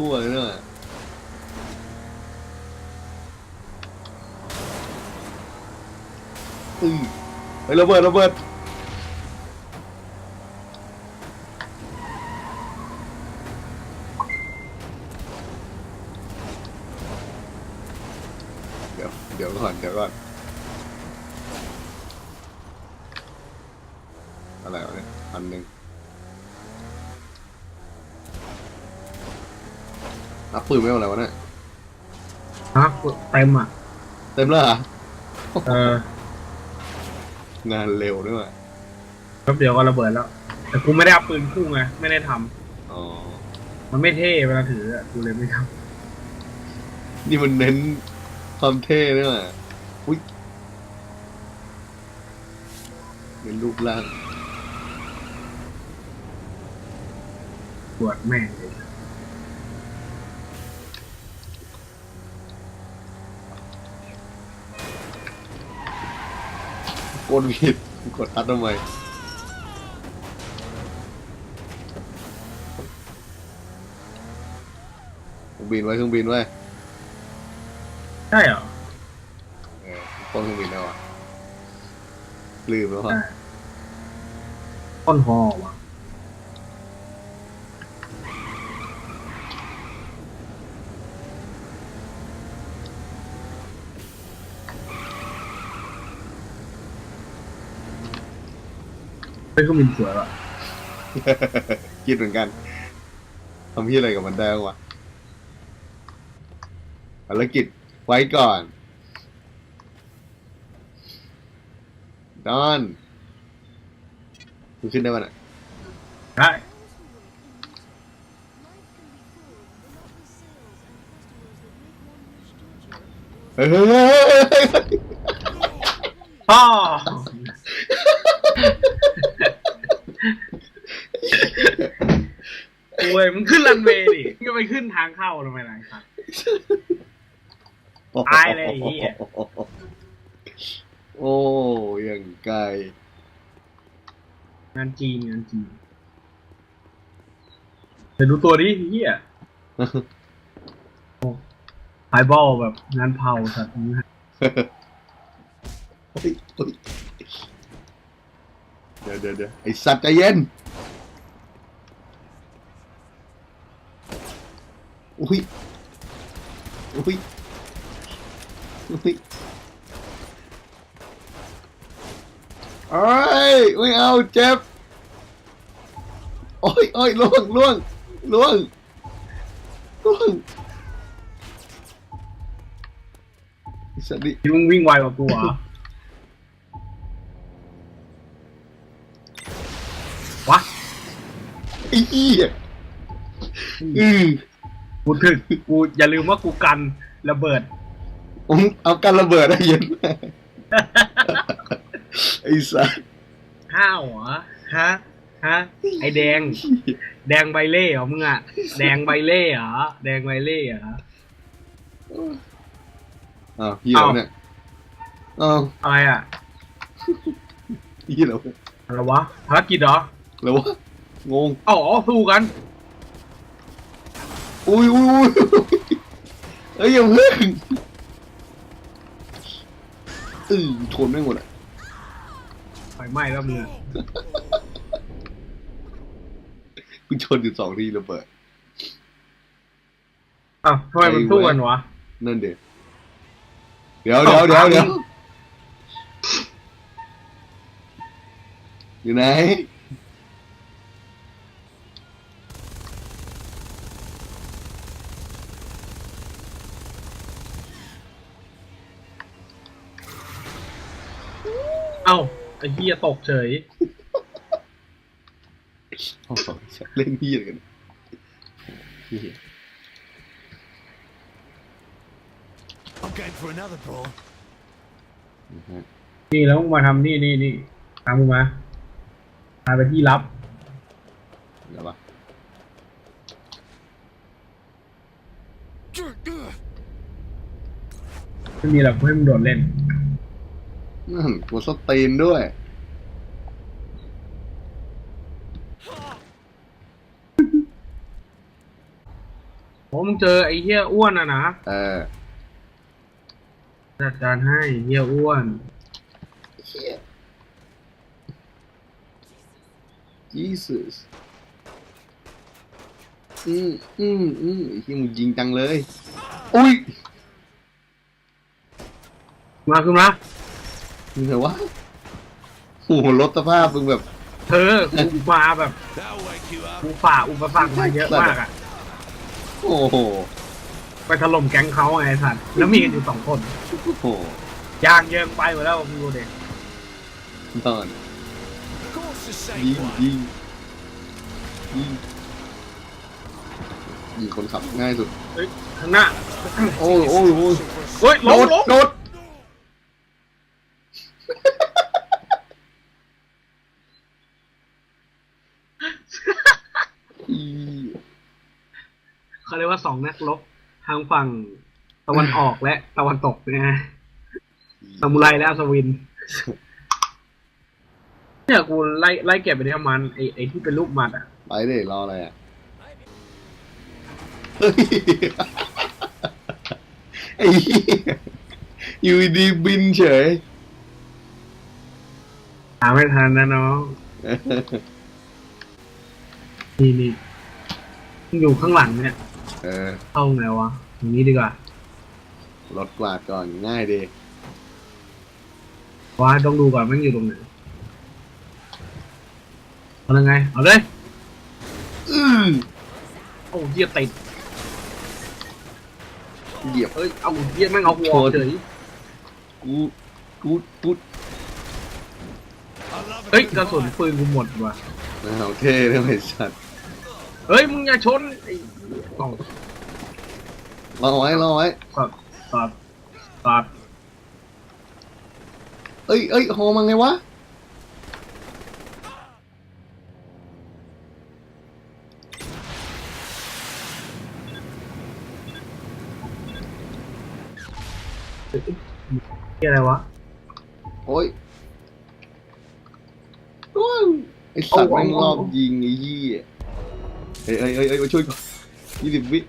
ทั่วเลยเนี่ยอือไประเบิดระเบิดเดี๋ยวเดี๋ยวก่อนเดี๋ยวก่อนอะไรวะเนี่ยอันหนึ่ง นับปืนไม่เอาอะไรวะเนี่ยฮะเต็มอะ เต็มแล้วเหรอเอองานเร็วด้วยว่ะแป๊บเดียวก็ระเบิดแล้ว แต่กูไม่ได้เอาปืนคู่ไงไม่ได้ทำอ๋อ มันไม่เท่เวลาถืออะกูเลยไม่ทนี่มันเน้นความเท่ด้วยว่ะอุ้ยเน้นรูปร่างำปวดแม่งเลย กดผิดกดตัดทำไมเครื่องบินไว้เครื่องบินไว้ใช่เหรอเออต้นเครื่องบินแล้วอะลืมแล้วอะใช่ต้นหอวะ เฮ้ยเครื่องบินสวยว่ะคิดเหมือนกันทำที่อะไรกับมันได้บ้างวะภารกิจไว้ก่อน ดอนมึงขึ้นได้ปะน่ะได้เฮ้ยเฮ้ยเฮ้ยเฮ้ยเฮ้ยพ่อ โอ้ยมึงขึ้นรันเวย์ดิมึงจะไปขึ้นทางเข้าทำไมล่ะไอ้สัสตายเลยไอ้เหี้ยโอ้ยังไกลงานจีนงานจีนเดี๋ยวดูตัวดิเฮียไฮบอลแบบงานเผาสัตว์นี้เฮ้ยเฮ้ยเดี๋ยวเดี๋ยวเดี๋ยวไอสัตว์ใจเย็น อุ้ยอุ้ยอุ้ยเอ้ยไม่เอาเจ็บโอ้ยโอ้ยล่วงล่วงล่วงล่วงไอ้สัตว์นี่ที่มึงวิ่งไวกว่ากูเหรอวะไอ้เหี้ยอือ กูถึกกูอย่าลืมว่ากูกันระเบิด ผมเอากันระเบิดได้เย็นแม่ไอ้สัสห้าวเหรอฮะฮะไอแดง แดงใบเล่เหรอมึงอะแดงใบเล่เหรอแดงใบเล่เหรออ้าวพี่เราเนี่ยอ้าวอะไรอะพี่เราอะไรวะภารกิจเหรอแล้ววะงงเอ้าอ๋อสู้กัน อุ้ยอุ้ยอุ้ยเอ้ยอย่าเพิ่งอือทนไม่หมดอะไฟไหม้แล้วมึงอะกูชนอยู่สองทีระเบิดอ้าวทำไมมันสู้กันวะนั่นเดี๋ยวเดี๋ยวเดี๋ยวเดี๋ยวเดี๋ยวอยู่ไหน ไอ้เหี้ยตกเฉย โอ้โหเล่นพี่อะไรกันเหี้ย I'm going for another brawl. นะฮะนี่แล้วมึงมาทำนี่นี่นี่ตามมึงมาพาไปที่ลับเดี๋ยวปะ ไม่มีหรอกให้มึงโดดเล่น นั่นหัวสตีนด้วย โอ้มึงเจอไอ้เหี้ยอ้วนอะนะเออจัดการให้เหี้ยอ้วนเฮีย Jesus อืมอืมอืมไอ้ที่มึงยิงจังเลย อุ้ย มาขึ้นมา มึงไงวะโอ้โหรถสภาพมึงแบบ เธอกูมาแบบ That'll wake you up. กูฝ่าอุปสรรคมาเยอะมากอะ โอ้โหไปถล่มแก๊งเขาไงไอ้สัตว์แล้วมีกันอยู่สองคนโอ้โหยางเยิงไปหมดแล้วมึงดูเด็กนอน Of course, the ยิ safe ง one. ยิงยิงยิงคนขับง่ายสุดเฮ้ยข้างหน้าโอ้ยโอ้ยโอ้ยเฮ้ยโดล้มดล้มโดดอี เขาเรียก ว่าสองนักรบทางฝั่งตะวันออกและตะวันตกนะฮะซามูไรและอัศวิน เนี่ยกูไล่ไล่เก็บไปที่มันไอไอที่เป็นลูกหมัดอะ ไปเด้รออะไรอะเฮ้ยไอ้เหี้ยอยู่ดีบินเฉยหาไม่ทันนะน้องนี่นี่มึงอยู่ข้างหลังเนี่ย เออเข้าไงวะอย่างนี้ดีกว่า รถกวาดก่อนง่ายดีว่าต้องดูก่อนมันอยู่ตรงไหนเอายังไง เอาเลยอื้อโอ้เหี้ยติดเหยียบ เอ้ย เอาเหี้ยแม่งเอาหัวโทษเฉยกูกูกู I love a เฮ้ย good กระสุน fight. ปืนกูหมดว่ะเอาเท่เลยไอ้สัตว์ เฮ้ยมึงอย่าชนไอ้กล่องรอไว้รอไว้สอดสอดสอดเอ้ยเอ้ยโฮมาไงวะเหี้ยอะไรวะโอ้ยอ้วงไอสัตว์เอาแม่งเอารอบเอายิงไอ้ยี่ เอ้ยเอ้ยเอ้ยเอ้ยมาช่วยก่อนยี่สิบวิ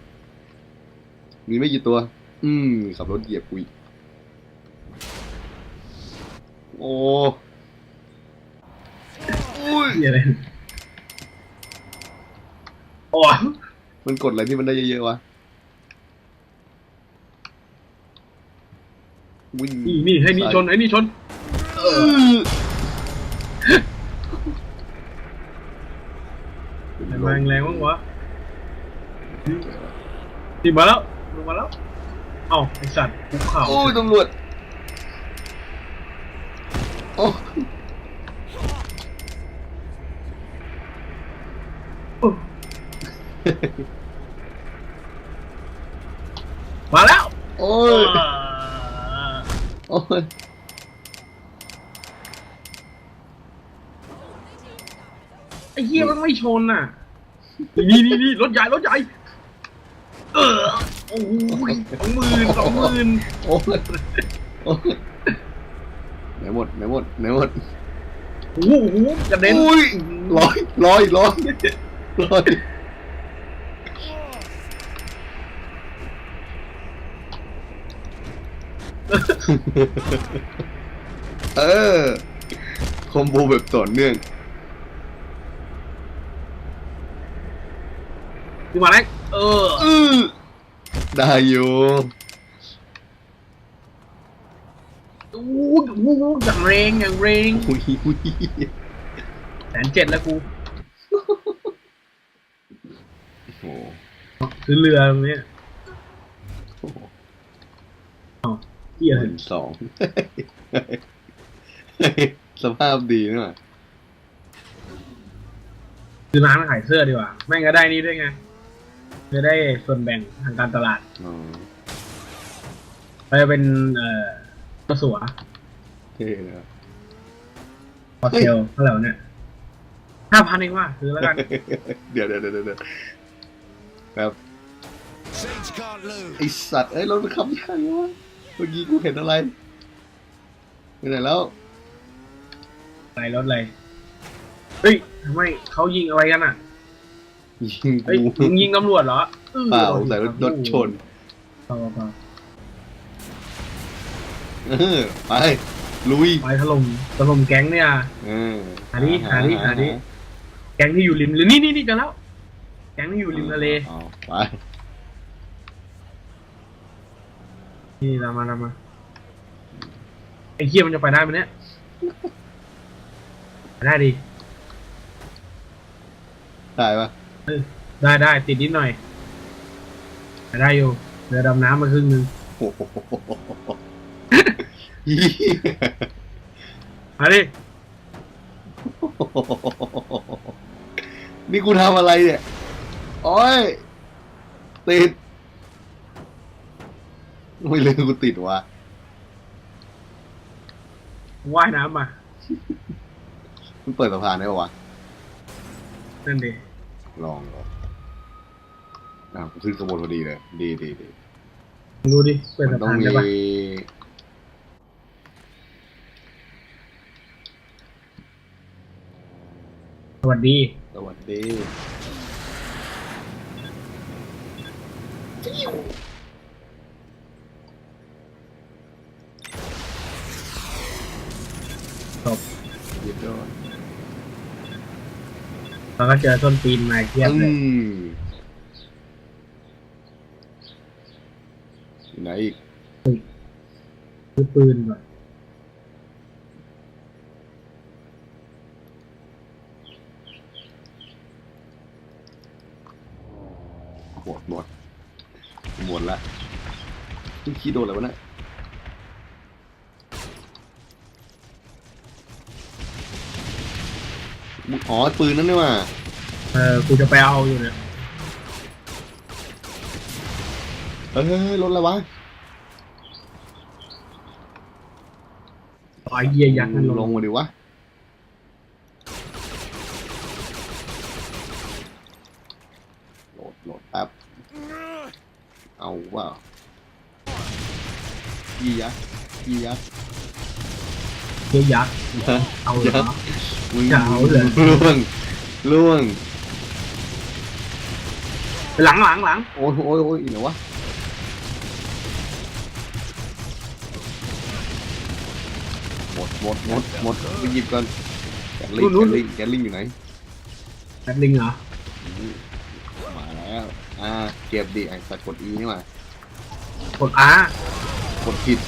มีไม่กี่ตัว อืม ขับรถเหยียบกุยโอ้อุ้ยเหี้ยอะไรโอ้ยมันกดอะไรที่มันได้เยอะๆวะ วิ่งนี่นี่ให้นี่ชนให้นี่ชนอื้อ แรงแรงมั้งวะนี่มาแล้วลงมาแล้ว เอ้าไอสัตว์ภูเขาโอ้ยตำรวจโอ้มาแล้ว โอ้ย โอ้ยไอ้เหี้ยมันไม่ชนน่ะ นี่นี่นี่รถใหญ่รถใหญ่ เออโอ้ยสองหมื่นสองหมื่นโอ้ยโอ้ยไหนหมดไหนหมดไหนหมดโอ้โหกระเด็นอุ้ยลอยลอยลอยลอยเออคอมโบแบบต่อเนื่อง ขึ้นมาแล้วเอออื้อได้อยู่โอ้โหอย่างแรงอย่างแรงอุ้ยอุ้ยแสนเจ็ดแล้วกูโอ้โหซื้อเรือตรงเนี้ยเหี้ยหอะไรมื่นสองสภาพดีนะซื้อร้านขายเสื้อดีกว่า แม่งก็ได้นี่ด้วยไง จะได้ส่วนแบ่งทางการตลาดอ๋อไปเป็นเอ่อตัวสัวเท่เลยอะพอเทลเท่าไหร่วะเนี่ยห้าพันเองว่าซื้อแล้วกัน เดี๋ยวเดี๋ยวเดี๋ยวเดี๋ยวแบบ Sage can't lose. ไอสัตว์เอ้ยรถมันขับยากวะเมื่อกี้กูเห็นอะไรไปไหนแล้วอะไรรถอะไร เฮ้ยทำไมเขายิงอะไรกันอะ ยิงเฮ้ยกูมึงยิงตำรวจเหรอออเปล่าใส่รถรถชนเปล่าเปล่าเออไปลุยไปถล่มถล่มแก๊งเนี่ย เออหาดิหาดิหาดิ แก๊งที่อยู่ริมหรือนี่นี่นี่กันแล้ว แก๊งที่อยู่ริมทะเล อาไปนี่ตามมาตามมาไอ้เคียมันจะไปได้ไหมเนี่ยไปได้ดิได้ปะ ได้ได้ติดนิดหน่อยไปได้อยู่เรือดำน้ำมาครึ่งหนึงโอ้โหเหี้ยมาดินี่กูทำอะไรเนี่ย โอ้ย ติด ไม่เลยกูติดวะว่ายน้ำมามันเปิดสะพานได้ปะวะนั่นดิ ลองลองอะกูขึ้นขบวนพอดีเลย ดีดีดีมึงดูดิเปิดมัสะนต้องพานมีได้ปะสวัสดีสวัสดี จบ เยี่ยมยอด แล้วก็เจอต้นตีนมาเทียบอืเลยมอยู่ไหนอีกคือปืนก่อนหมดหมดหมดละนี่ขี้โดนอะไรวะเนี่ย อ๋อปืนนั่นนี่ว่าเออกูจะไปเอาอยู่เนี่ยเฮ้ยเฮ้ยเฮ้ยรถอะไรวะต่อยเยียยักษ์นั่นลลงงมาดิวะโหลดโหลดแป๊บเอาว่ายี่ยักษ์ยี่ยักษ์เยียยักษ์ เอาเหรอมึงจะเอาเหรอล่วงล่วงหลังหลังหลังโอ้ยโอ้ยโอ้ยอีกเหรอวะหมดหมดหมดหมดไปหยิบกันแกลลิงแกลลิงแกลลิงอยู่ไหนแบทลิงเหรอมาแล้วอ่าเก็บดิไอ้สัตว์กดอีนี่มากดอา กดผิด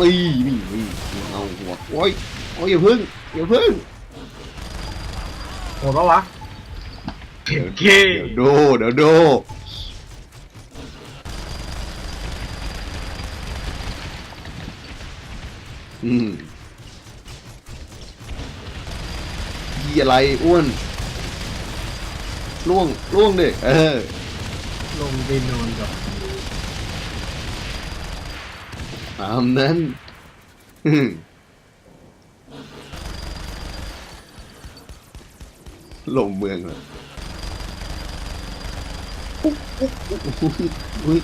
นี่นี่นี่นี่เอาหัวโอ้ยโอ้ยอย่าพึ่งอย่าพึ่งโหดปะวะเดี๋ยวเคเดี๋ยวดูเดี๋ยวดูอืมยี่อะไรอ้วนล่วงล่วงดิเออลงไปนอนก่อนตามนั้นอืม ลงเมืองเลยอุ้ย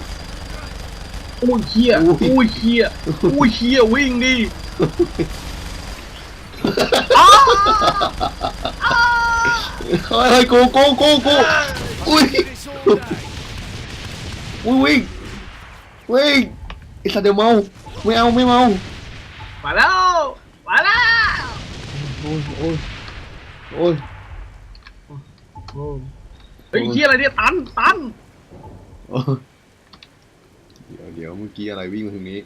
อุ้ยเชี่ยอุ้ยอุ้ยเชี่ยอุ้ยเชี่ยวิ่งดิเฮ้ยเฮ้ยกูกูกูกูอุ้ย It's all day. อุ้ยวิ่งวิ่งไอสัตว์เดี๋ยวเมาไม่เอาไม่เมามาแล้วมาแล้วโอ้ยโอ้ยโอ้ย โอ้เฮ้ยเชี่ยอะไรเนี่ยตันตันเดี๋ยวเดี๋ยวเมื่อกี้อะไรวิ่งมาทางนี้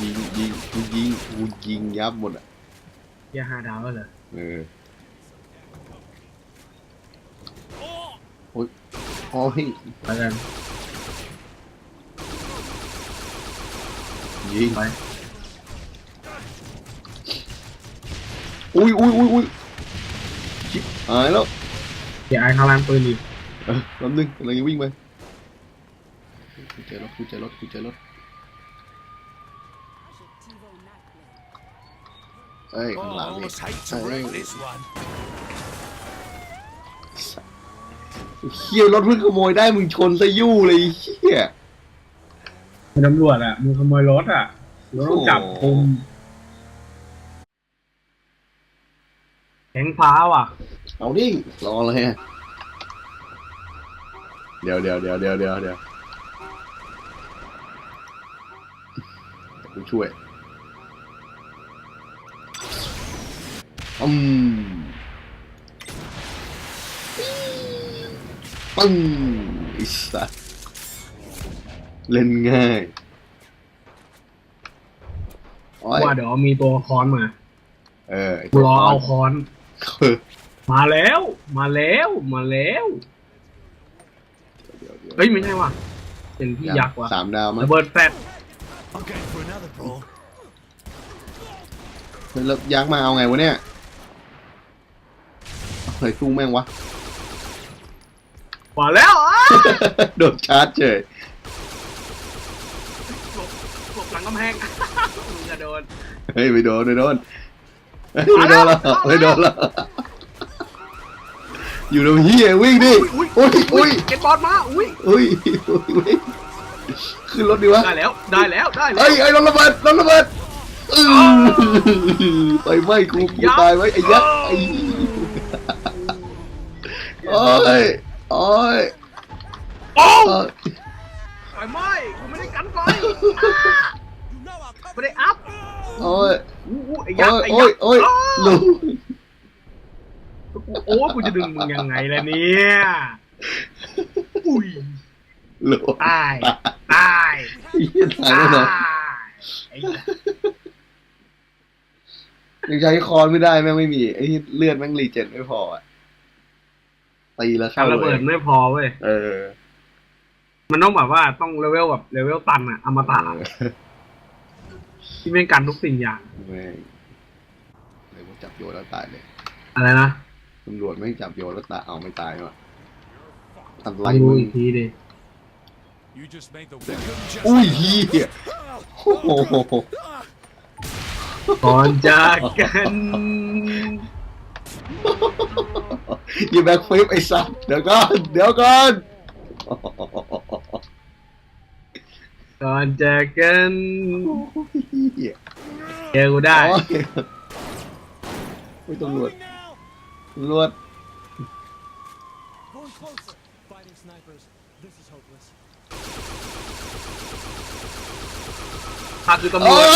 ยิงยิงยิงยิงกูยิงยับหมดอะย่าหาดาวเลยเหรอเออโอ้ยโอ้ยไปกันยิงไป อุ้ยอุ้ยอุ้ยอุ้ยชิบหายแล้วอย่าไอ้ข้างล่างปืนอีกเออแป๊บนึงกำลังจะวิ่งไปกูเจอรถกูเจอรถกูเจอรถเอ้ยข้างหลัง Oh, นี่ almost hate to เอ้ย wreck this one. เฮียรถเพิ่งขโมยได้มึงชนซะยู่เลยไอ้เฮียตำรวจอะมึงขโมยรถอะรถต้องจับคุม แข็งฟ้าว่ะ เอาดิรออะไรอะเดี๋ยวเดี๋ยวเดี๋ยวเดี๋ยวเดี๋ยวเดี๋ยวกูช่วยอืมปึ้งไอิสัสเล่นง่ายโอ้ยว่าเดี๋ยวมีตัวค้อนมา เออไกูรอเอาค้อน เออมาแล้ว มาแล้วมาแล้วเดี๋ยวเดี๋ยวเฮ้ยไม่ใช่ว่ะเป็นพี่ยักษ์ว่ะสามดาวมั้งระเบิดแฟด I'm going for another brawl. เฮ้ยแล้วยักษ์มาเอาไงวะเนี่ยเอาอะไรสู้แม่งวะมาแล้วอะโดนชาร์จเฉยหลบหลบหลังกำแพงมึงจะโดนเฮ้ยไม่โดนไม่โดนเฮ้ย ไม่โดนแล้วมาแล้วไม่โดนแล้วอยู่ตรงนี้ยวิ่งดิอุ้ยอุ้ยเก็ตบอลมาอุ้ยอุ้ยอุ้ยวิ่งขึ้นรถดีวะได้แล้วได้แล้วได้แล้วเฮ้ยไอ้รถระเบิดรถระเบิดอื้อไฟไหม้กูกูตายไว้ไอ้ยักษ์ไอ้โอ้ยโอ้ยโอ้โอ้ยไฟไหม้กูไม่ได้กันไฟไม่ได้อัพโอ้ย อู้ไอ้ยัโอ้กษ์ยไอ้โอ้ยัยกษ์โอ้ยลุงโอ้กูจะดึงมึงยังไงล่ะเนี่ยอุ้ยลุงตายตายเหี้ยตายตาแล้วเหรอยไอ้เหี้ยยังใช้คอนไม่ได้แม่งไม่มีไอ้เลือดแม่งรีเจนไม่พออะตีแล้วกาเข้ารระเลเบิยดไม่พอเว้ยเออมันต้องแบบว่าต้องเลเวลแบบเลเวลตันอะอมตะ ที่เป็นการทุกสิ่งอย่าง แม่งเลยว่าจับโยนแล้วตายเลยอะไรนะตำรวจไม่งจับโยนแล้วตายเอาไม่ตายว่ะอะไรลองดูมึงอีกทีดิ You just made the victim just อุ้ยเฮียโอ้โหก่อนจากกันอย่าแบ็คฟลิปไอ้สัสเดี๋ยวก่อนเดี๋ยวก่อน ก่อนจากกันเฮียเจอกูได้โอ้ยไม่ตำรวจ now. ตำรวจ Going closer. Fighting snipers. This is hopeless. ถ้าคือตำรโอ้วจย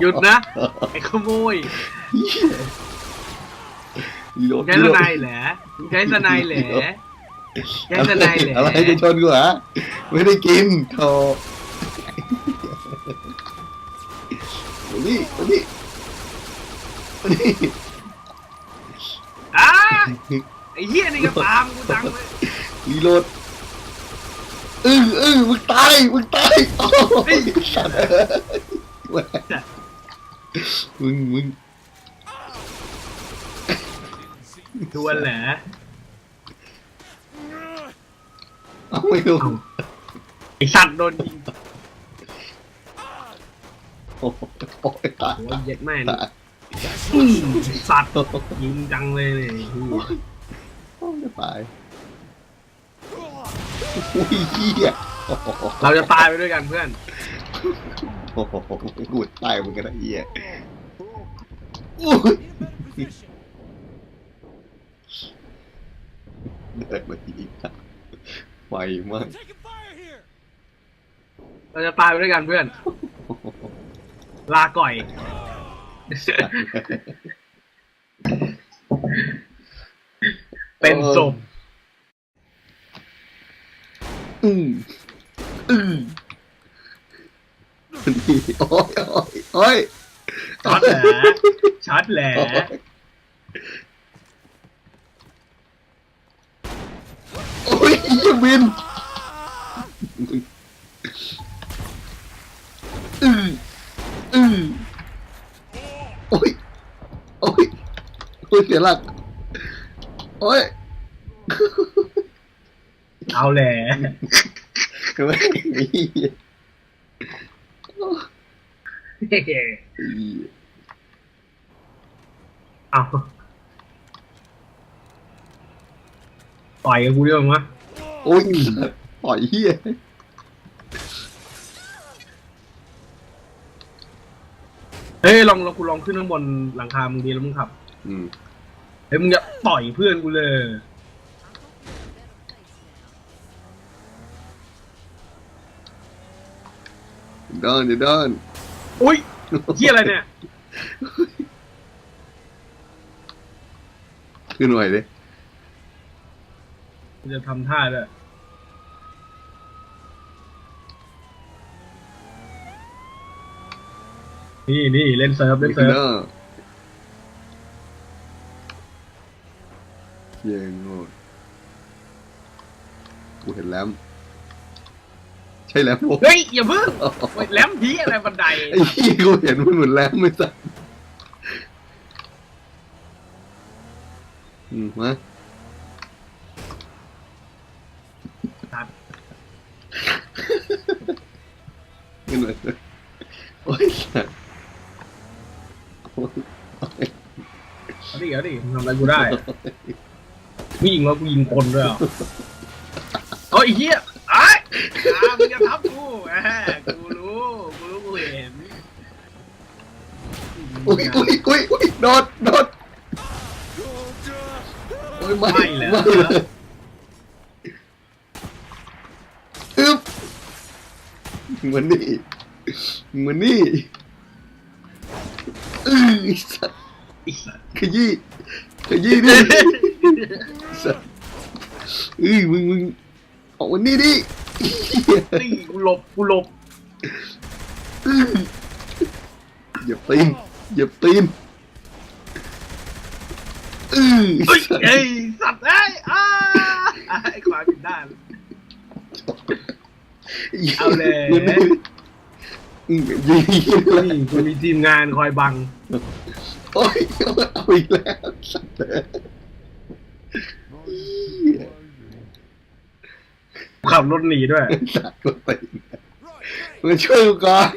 หยุดนะ ไอ้ขโมยรีโหลดใช้สไนด์เหรอใช้สไนด์เหร อใช้สไนด์เหรออะไรจะชนกูเหรอไม่ได้กินโธ่มานี่มานี่มานี่อ้าไอ้เหี้ยนี่ก็ตามกูจังเลยรีโหลดอึ้งอึ้งมึงตายมึงตายโอ้ยสัตว์เอ้ยมึงมึงทวนเหรอ เอาไม่รู้ไอ้สัตว์โดนยิงโอ้โหโอ้ยตายโอ้ยเย็ดแม่งตายอืมสัตว์ยิงจังเลยเนี่ยโอ้ยจะตายอุ้ยเหี้ยโอ้โหเราจะตายไปด้วยกันเพื่อน โอ้โหกูตายเหมือนกันนะเหี้ยอุ้ย In a better ไฟมาก Taking fire here. เราจะตายไปด้วยกันเพื่อน ลาก่อย เป็นศพอืมอืมนี่โอ้ยโอ้ยโอ้ยช็อตแหละช็อตแหละ โอ้ยเหี้ยบินอืมอืมโอ้ยโอ้ยโอ้ยเสียหลักโอ้ยเอาแหละทำไมนี่เอาต่อยกับกูเรื่องวะ โอ้ยปล่อยเฮียเฮ้ยลองลองกูลองขึ้นข้างบนหลังคามึงดีแล้วมึงขับอืมเฮ้ยมึงจะต่อยเพื่อนกูเลย เดินเดี๋ยวเดินอุ้ยเฮียอะไรเนี่ย ขึ้นไหวดิกูจะทำท่าด้วย นี่นี่เล่นเซิร์ฟเล่นขึ้นเซิร์ฟเนอร์เย้งโง่กูเห็นแลมใช่แลมโอ้เฮ้ย อย่าเพิ่งโอ้ยแหลมพีอะไรบันไดไอ้ที่กูเห็นมันเหมือนแลมไม่สักอืมมา อาดิมึงทำอะไรกูได้กูยิงแล้วกูยิงคนด้วยเหรอเฮ้ยไอ้เฮียไอ้ยอ่ามึงจะทับกูแหมกูรู้กูรู้กูเห็นอุ้ยอุ้ยอุ้ยอุ้ยโดดโดดโอ้ยไม่ไม่เลยไม่เลยอึ๊บเหมือนนี่เหมือนนี่อื้อไอ้สัตว์ไอ้สัสขยี้ ขยี้ดิไอ้สัตว์อื้อมึงมึงออกมานี่ดิเหี้ยนี่กูหลบกูหลบอื้อเหยียบตีนเหยียบตีนอื้อเฮ้ยสัตว์เอ้ยสัตว์เอ้ยอ้าไอ้ขวาผิดด้าน เอาเลยมึงมึงอืมยิงเลยนี่กูมีทีมงานคอยบัง โอ้ยเอาอีกแล้วสัตว์ขับรถหนีด้วย สัตว์ก็ตีน Right, มาช่วยกูก่อน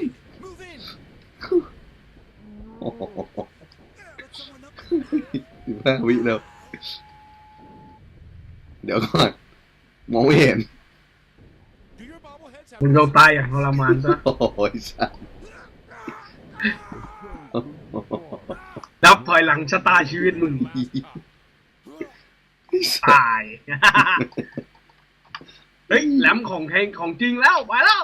โอ้โหสิบห้าวิแล้ว เดี๋ยวก่อน มองไม่เห็น Do your bobbleheads มึง have ต้องตายอย่างทรมานซะโอ้ยสัตว์ นับถอยหลังชะตาชีวิตมึงตาย เฮ้ยแหลมของแทงของจริงแล้ว ไปแล้ว